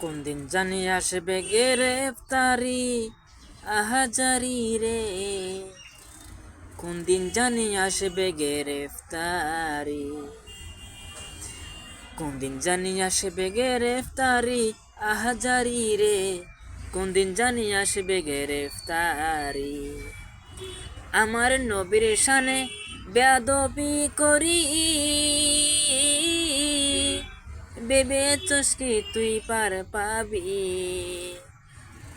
কোন দিন জানি আসবে গ্রেফতারি? আহাজারি রে। কোন দিন জানি আসবে গ্রেফতারি? কোন দিন জানি আসবে গ্রেফতারি? আহাজারি রে। কোন দিন জানি আসবে গ্রেফতারি? আমার নবীর শানে বেদবি করি। বেবে চসকি তুই পার পাবি।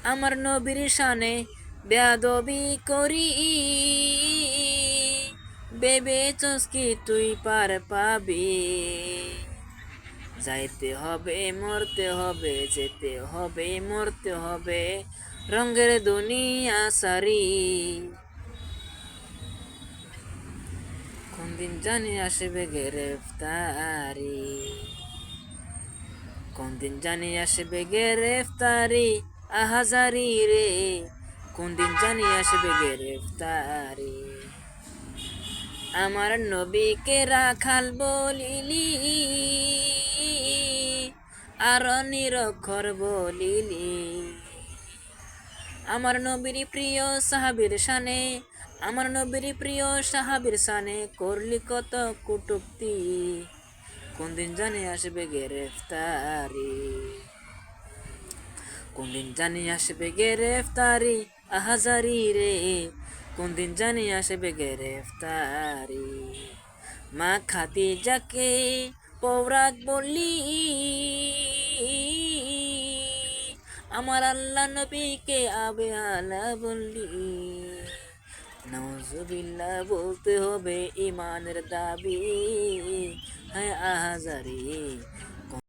আমার নবীর শানে বেদবি করি। বেবে চসকি তুই পার পাবি। যাইতে হবে, মরতে হবে, যেতে হবে, মরতে হবে, রঙের দুনিয়া সারি। কোনদিন জানি আসবে গ্রেফতারি। কোন দিন জানি আসবে গ্রেফতারি? আহাজারি রে। কোন দিন জানি আসবে গ্রেফতারি? আমার নবীকে রাখাল বলিলি, আর নিরক্ষর বলিলি। আমার নবীর প্রিয় সাহাবীর শানে, আমার নবীর প্রিয় সাহাবীর শানে করলি কত কুটুক্তি। কোন দিন জানি আসবে গ্রেফতারি কোন দিন জানি আসবে গ্রেফতারি আহাজারি রে জানি আসবে গ্রেফতারি মা খাতি যাকে পৌরাক বললি আমার আল্লাহ নবীকে আবে আলা বললি নজবিল্লা বলতে হবে ইমানের দাবি হ্যাঁ আহাজারি